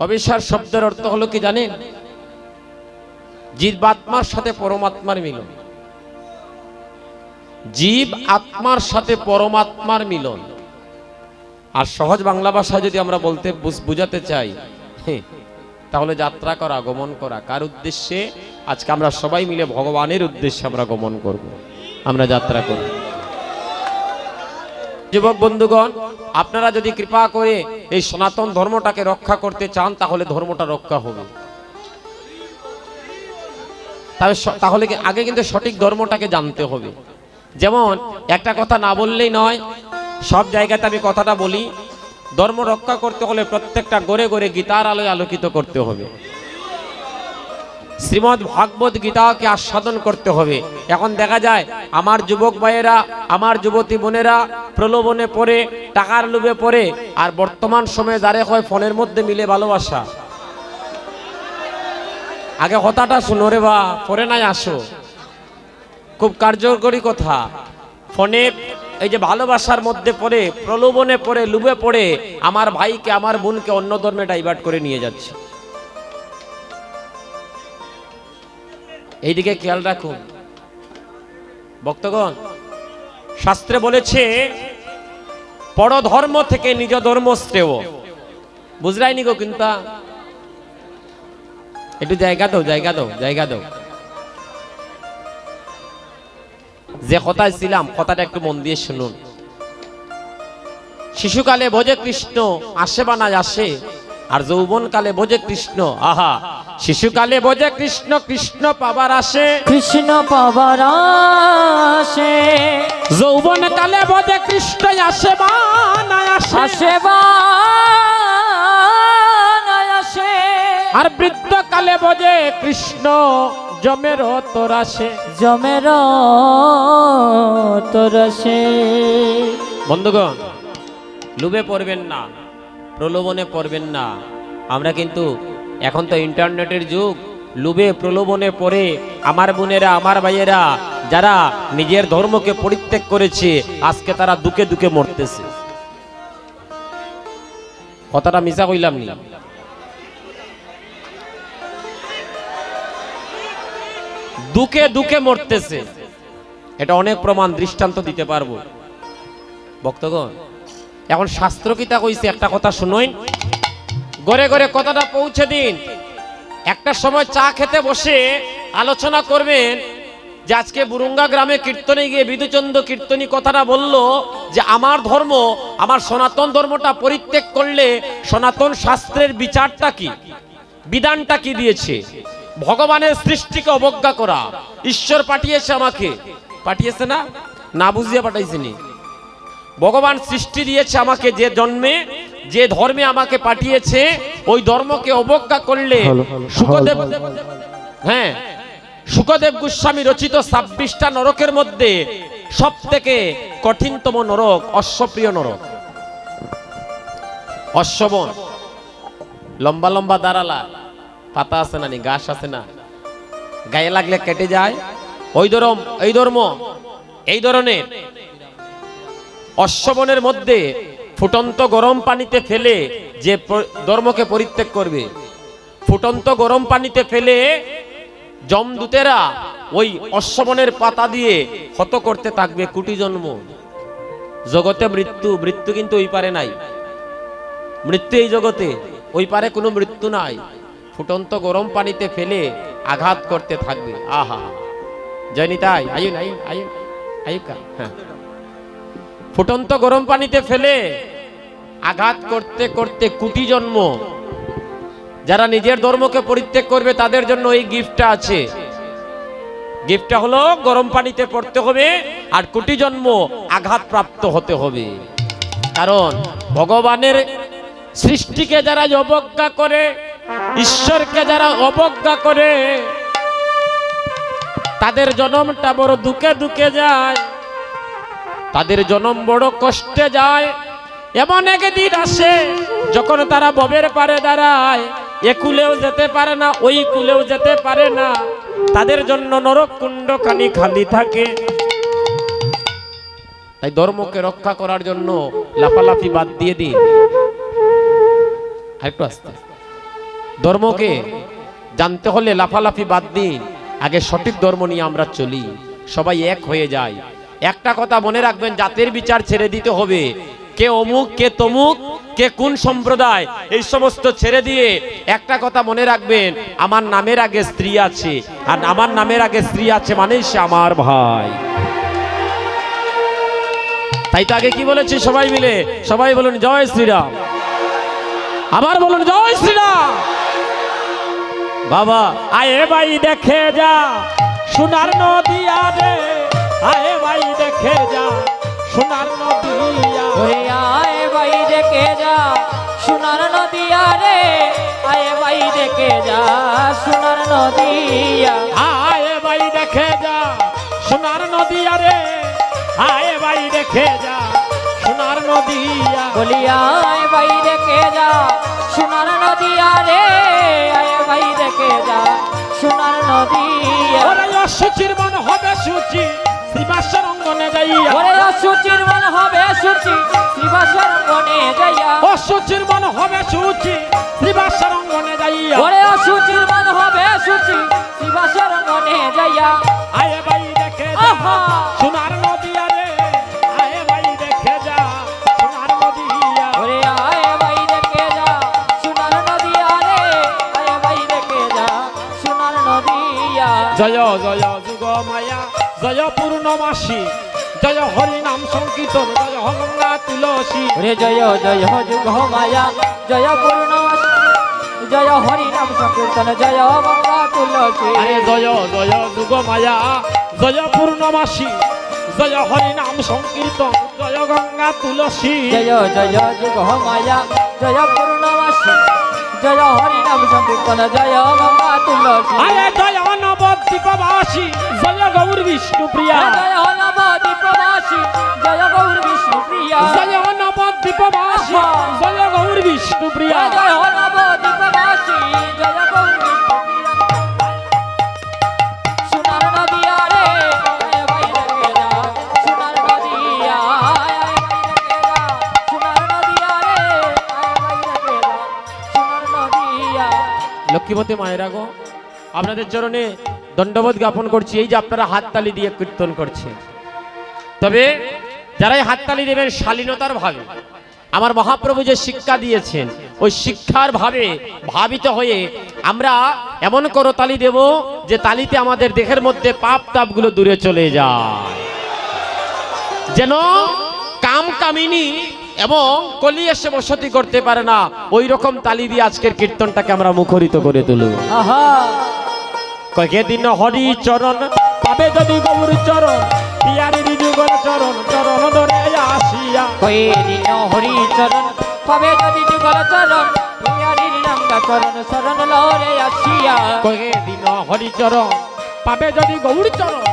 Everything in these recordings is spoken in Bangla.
অবিশ্বাস শব্দের অর্থ হলো কি জানেন? জীব আত্মার সাথে পরমাত্মার মিলন। জীব আত্মার সাথে পরমাত্মার মিলন। আর সহজ বাংলা ভাষায় যদি আমরা বলতে বুঝ- বুঝাতে চাই হ্যাঁ, তাহলে যাত্রা করা গমন করা। কার উদ্দেশ্যে? আজকে আমরা সবাই মিলে ভগবানের উদ্দেশ্যে আমরা গমন করব। আমরা যাত্রা করব। যুবক বন্ধুগণ, আপনারা যদি কৃপা করে এই সনাতন ধর্মটাকে রক্ষা করতে চান, তাহলে ধর্মটা রক্ষা হবে। তাহলে আগে কিন্তু সঠিক ধর্মটাকে জানতে হবে। যেমন, একটা কথা না বললেই নয়, সব জায়গাতে আমি কথাটা বলি, ধর্ম রক্ষা করতে হলে প্রত্যেকটা গড়ে গড়ে গীতার আলোয় আলোকিত করতে হবে। শ্রীমদ ভাগবত গীতাকে আস্বাদন করতে হবে। এখন দেখা যায়, আমার যুবক ভাইয়েরা, আমার যুবতী বোনেরা প্রলোভনে পড়ে, টাকার লোভে পড়ে, আর বর্তমান সময়ে যারে হয় ফোনের মধ্যে মিলে ভালোবাসা। আগে কথাটা শুনো রে বা পরে নাই আসো। খুব কার্যকরী কথা। ফোনে এই যে ভালোবাসার মধ্যে পড়ে, প্রলোভনে পড়ে লুবে পড়ে, আমার ভাইকে, আমার বোনকে অন্য ধর্মে ডাইভার্ট করে নিয়ে যাচ্ছে। এইদিকে খেয়াল রাখুন ভক্তগণ, শাস্ত্রে বলেছে, পরধর্ম থেকে নিজ ধর্ম শ্রেয়। বুঝলাইনি গো কিন্তু? একটু জায়গা দাও জায়গা দাও জায়গা দাও। যে কথায় ছিলাম, কথাটা একটু মন দিয়ে শুনুন। শিশুকালে ভোজে কৃষ্ণ, আসে বা না আসে, আর যৌবনকালে ভোজে কৃষ্ণ, আহা। শিশুকালে ভোজে কৃষ্ণ কৃষ্ণ পাবার আসে। কৃষ্ণ পাবার আসে। যৌবন কালে বোধে কৃষ্ণ আসে বা না আসে। আসে বা না আসে। আর বৃদ্ধ কালে বোঝে কৃষ্ণ জমের তোর আসে। জমের তরসে বন্ধুগণ লুবে পড়বেন না প্রলোভনে পড়বেন না। আমরা কিন্তু এখন তো ইন্টারনেটের যুগ। লুবে প্রলোভনে পড়ে আমার বোনেরা, আমার ভাইয়েরা, যারা নিজের ধর্মকে পরিত্যাগ করেছে, আজকে তারা দুকে দুকে মরতেছে। কথাটা মিশা কইলাম নি? দুকে দুকে মরতেছে। এটা অনেক প্রমাণ, দৃষ্টান্ত দিতে পারব। ভক্তগণ, এখন শাস্ত্র কিতা কইছে, একটা কথা শুনোই গড়ে গড়ে কথাটা পৌঁছে দিন। একটা সময় চা খেতে বসে আলোচনা করবেন যে আজকে বুরুঙ্গা গ্রামে কীর্তনে গিয়ে বিধুচন্দ্র কীর্তনী কথাটা বলল যে আমার ধর্ম, আমার সনাতন ধর্মটা পরিত্যাগ করলে সনাতন শাস্ত্রের বিচারটা কি? বিধানটা কি দিয়েছে? ভগবানের সৃষ্টিকে অবজ্ঞা করা। ঈশ্বর পাঠিয়েছে আমাকে। পাঠিয়েছে না? না বুঝিয়ে পাঠাইছেনি। ভগবান সৃষ্টি দিয়েছে আমাকে যে জন্মে যে ধর্মে আমাকে পাঠিয়েছে ওই ধর্মকে অবজ্ঞা করলে সুখদেব হ্যাঁ সুখদেব গোস্বামী রচিত ছাব্বিশটা নরকের মধ্যে সব থেকে কঠিনতম নরক অশ্বপ্রিয় নরক। অশ্ববন। লম্বা লম্বা দাঁড়ালা। পাতা আছে না নি? গাছ আছে না? গায়ে লাগলে কেটে যায়। ওই ধরম এই ধর্ম এই ধরনের অশ্ববনের মধ্যে ফুটন্ত গরম পানিতে ফেলে যে ধর্মকে পরিত্যাগ করবে। ফুটন্ত গরম পানিতে ফেলে জমদূতেরা ওই অশ্ববনের পাতা দিয়ে হত করতে থাকবে কুটি জন্ম। জগতে মৃত্যু মৃত্যু কিন্তু ওই পারে নাই। মৃত্যু এই জগতে, ওই পারে কোনো মৃত্যু নাই। ফুটন্ত গরম পানিতে ফেলে আঘাত করতে থাকবে। আহা। জয়নি তাই? আয়ুন আয়ুন আয়ুন আয়ুকা হ্যাঁ। ফুটন্ত গরম পানিতে ফেলে আঘাত করতে করতে কুটি জন্ম। যারা নিজের ধর্মকে পরিত্যাগ করবে, তাদের জন্য এই গিফটটা আছে। গিফটটা হলো, গরম পানিতে পড়তে হবে আর কোটি জন্ম আঘাত প্রাপ্ত হতে হবে। কারণ ভগবানের সৃষ্টিকে যারা অবজ্ঞা করে, ঈশ্বরকে যারা অবজ্ঞা করে, তাদের জন্মটা বড় দুঃখে দুঃখে যায়, তাদের জন্ম বড় কষ্টে যায়। এমন একদিন আসে, যখন তারা ববের পারে দাঁড়ায়, এ কুলেও যেতে পারে না, ওই কুলেও যেতে পারে না। তাদের জন্য নরক কুণ্ড খানি খালি থাকে। তাই ধর্মকে রক্ষা করার জন্য লাফালাফি বাদ দিয়ে দিন। আরেকটু আস্তে। ধর্মকে জানতে হলে লাফালাফি বাদ দিন। আগে সঠিক ধর্ম নিয়ে আমরা চলি। সবাই এক হয়ে যায় একটা কথা মনে রাখবেন, জাতের বিচার ছেড়ে দিতে হবে। কে অমুক, কে তমুক, কে কোন সম্প্রদায়, এই সমস্ত ছেড়ে দিয়ে একটা কথা মনে রাখবেন, আমার নামের আগে স্ত্রী আছে, আর আমার নামের আগে স্ত্রী আছে মানে সে আমার ভাই। তাই তো আগে কি বলেছি সবাই মিলে? সবাই বলুন, জয় শ্রীরাম। আবার বলুন, জয় শ্রীরাম। বাবা, আয়ে ভাই দেখে যা, সোনার নদী রে আয়ে ভাই দেখে যা। সোনার নদিয়া ওরে আয় ভাই দেখে যা সোনার নদিয়া রে আয় ভাই দেখে যা সোনার নদিয়া আয়ে ভাই দেখে যা সোনার নদিয়া রে আয়ে ভাই দেখে যা সোনার নদিয়া বলি আয় ভাই দেখে যা সোনার নদিয়া রে আয় ভাই দেখে যা সোনার নদিয়া ওরে অসুচির মন হবে সুচি যাইয়া। ওরে অসুচির মন হবে সুচি শ্রীবাসর মনে যাইয়া। অসুচির মন হবে সুচি শ্রীবাসর অঙ্গনে যাইয়া। ওরে অসুচির মন হবে সুচি শ্রীবাসর মনে যাইয়া। আয়ে ভাই দেখে যা আহা! সোনার নদিয়া রে আয়ে ভাই দেখে যা সোনার নদিয়া ওরে আয় ভাই দেখে যা সোনার নদিয়া রে আয় ভাই দেখে যা সোনার নদিয়া জয় জয় যুগ মায়া জয় পূর্ণমাসী জয় হরি নাম সংকীর্তন জয় গঙ্গা তুলসী। ওরে জয় জয় যুগ মায়া জয় পূর্ণমাসী জয় হরি নাম সংকীর্তন জয় গঙ্গা তুলসী। আরে জয় জয় যুগ মায়া জয় পূর্ণমাসী জয় হরি নাম সংকীর্তন জয় গঙ্গা তুলসী। জয় জয় যুগ মায়া জয় পূর্ণমাসী জয় হরি নাম সংকীর্তন জয় গঙ্গা তুলসী আরে জয় নবদ্বীপবাসী জয় গৌর বিষ্ণু প্রিয়া। জয় নবদ্বীপবাসী জয় গৌর বিষ্ণু প্রিয়া। জয় নবদ্বীপবাসী জয় গৌর বিষ্ণু প্রিয়া। জয় নবদ্বীপবাসী জয় লক্ষ্মীপতি মায়েরা গো, আপনাদের চরণে দণ্ডবোধ জ্ঞাপন করছি, এই যে আপনারা হাততালি দিয়ে কীর্তন করছেন তবে যারাই হাততালি দেবেন, শালীনতার ভাবে, আমার মহাপ্রভু যে শিক্ষা দিয়েছেন, ওই শিক্ষার ভাবে ভাবিত হয়ে আমরা এমন করো তালি দেব যে তালিতে আমাদের দেহের মধ্যে পাপ তাপগুলো দূরে চলে যায়। যেন কাম কামিনী এবং কলি এসে বসতি করতে পারে না ওই রকম তালি দিয়ে আজকের কীর্তনটাকে আমরা মুখরিত করে তুলব। আহা। কয়েক দিন হরি চরণ পাবে যদি গৌর চরণ পিয়ারি যুগল চরণ চরণ ধরে আসিয়া। কয়ে দিন হরি চরণ পাবে যদি যুগল চরণ প্রিয়ারির নামটা চরণ শরণ লরে আসিয়া। কয়েক দিন হরি চরণ পাবে যদি গৌর চরণ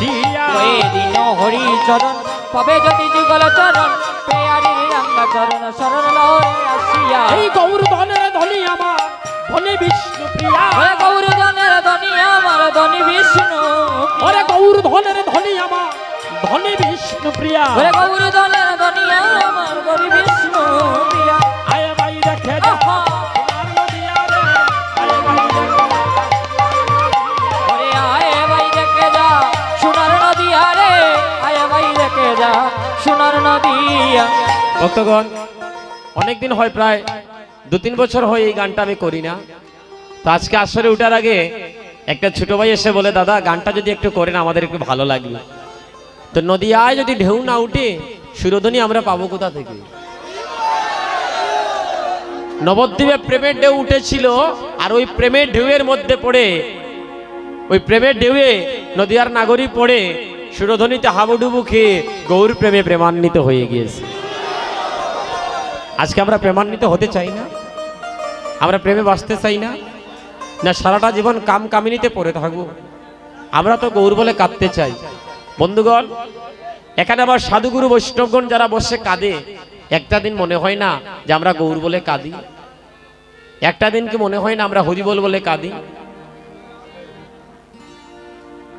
দিন হরি চরণ পাবে যদি যুগল চরণ প্রিয়ারির নামটা চরণ শরণ লরে আসিয়া। এই গৌর ধনের ধনী আমার ধনী বিষ্ণু প্রিয়া। ওরে গৌর ধনের ধনী আমার ধনী বিষ্ণু ওরে গৌর ধনের ধনী আমার ধনী বিষ্ণু প্রিয়া। ওরে গৌর ধনের ধনী আমার গৌরী বিষ্ণু প্রিয়া। ভক্তগণ, অনেকদিন হয় প্রায় দু তিন বছর হয় এই গানটা আমি করি না। তো আজকে আসরে উঠার আগে একটা ছোট ভাই এসে বলে, দাদা, গানটা যদি একটু করেন, আমাদের একটু ভালো লাগবে। তো নদিয়ায় যদি ঢেউ না উঠে, সুরধ্বনি আমরা পাবো কোথা থেকে? নবদ্বীপে প্রেমের ঢেউ উঠেছিল, আর ওই প্রেমের ঢেউয়ের মধ্যে পড়ে, ওই প্রেমের ঢেউয়ে নদিয়ার নাগরী পড়ে সুরধ্বনিতে হাবুডুবু খেয়ে গৌর প্রেমে প্রেমান্বিত হয়ে গিয়েছে। আজকে আমরা প্রেমান্বিত হতে চাই না। আমরা প্রেমে বাঁচতে চাই না। না, সারাটা জীবন কাম কামিনীতে পড়ে থাকব। আমরা তো গৌর বলে কাঁদতে চাই। বন্ধুগণ, এখানে আবার সাধুগুরু বৈষ্ণবগণ যারা বসে কাঁদে, একটা দিন মনে হয় না যে আমরা গৌর বলে কাঁদি। একটা দিন কি মনে হয় না আমরা হরিবল বলে কাঁদি?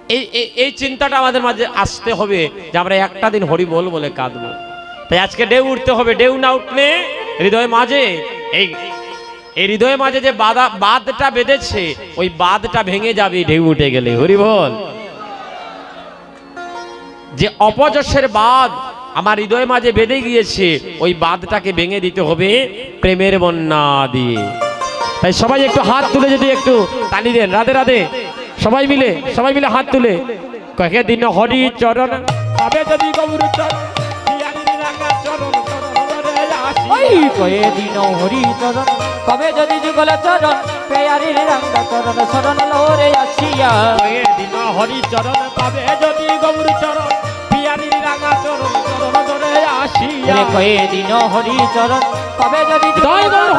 এই, এই- চিন্তাটা আমাদের মাঝে আসতে হবে যে আমরা একটা দিন হরিবল বলে কাঁদবো। তাই আজকে ডেউ উঠতে হবে, ঢেউ না উঠলে হৃদয় মাঝে এই এই হৃদয় মাঝে যে বাধা, বাঁধটা বেঁধেছে, ওই বাঁধটা ভেঙে যাবে, ঢেউ উঠে গেলে। হরি বল যে অপযশের বাঁধ আমার হৃদয় মাঝে বেঁধে গিয়েছে, ওই বাঁধটাকে ভেঙে দিতে হবে প্রেমের বন্যা দিয়ে। তাই সবাই একটু হাত তুলে যদি একটু তালি দেন। রাধে রাধে। সবাই মিলে সবাই মিলে হাত তুলে কয়েক দিন হরি চরণ পাবে যদি গৌর চরণ কয়ে দিন হরি চরণ কবে যদি যুগল চরণ পেয়ারির রাঙ্গা চরণ শরণ লোরে আসিয়া। কয়ে দিন হরি চরণ পাবে যদি গৌর চরণ পিয়ারির রাঙা চরণ চরণ ধরে আসিয়া। কয়ে দিন হরি চরণ কবে যদি জয় গৌর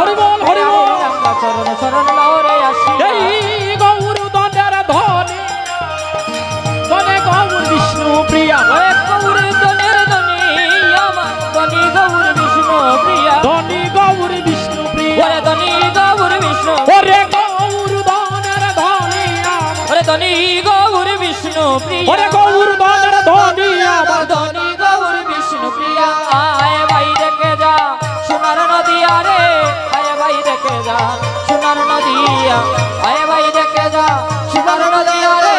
ওরে গৌর দনের ধনী আমার ধনী গৌর বিষ্ণু প্রিয়া। আয় ভাই দেখে যা সোনার নদিয়া রে আয় ভাই দেখে যা সোনার নদিয়া আয় ভাই দেখে যা সোনার নদিয়া রে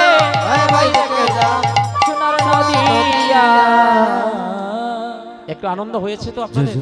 আয় ভাই দেখে যা সোনার নদিয়া একটু আনন্দ হয়েছে তো আপনাদের?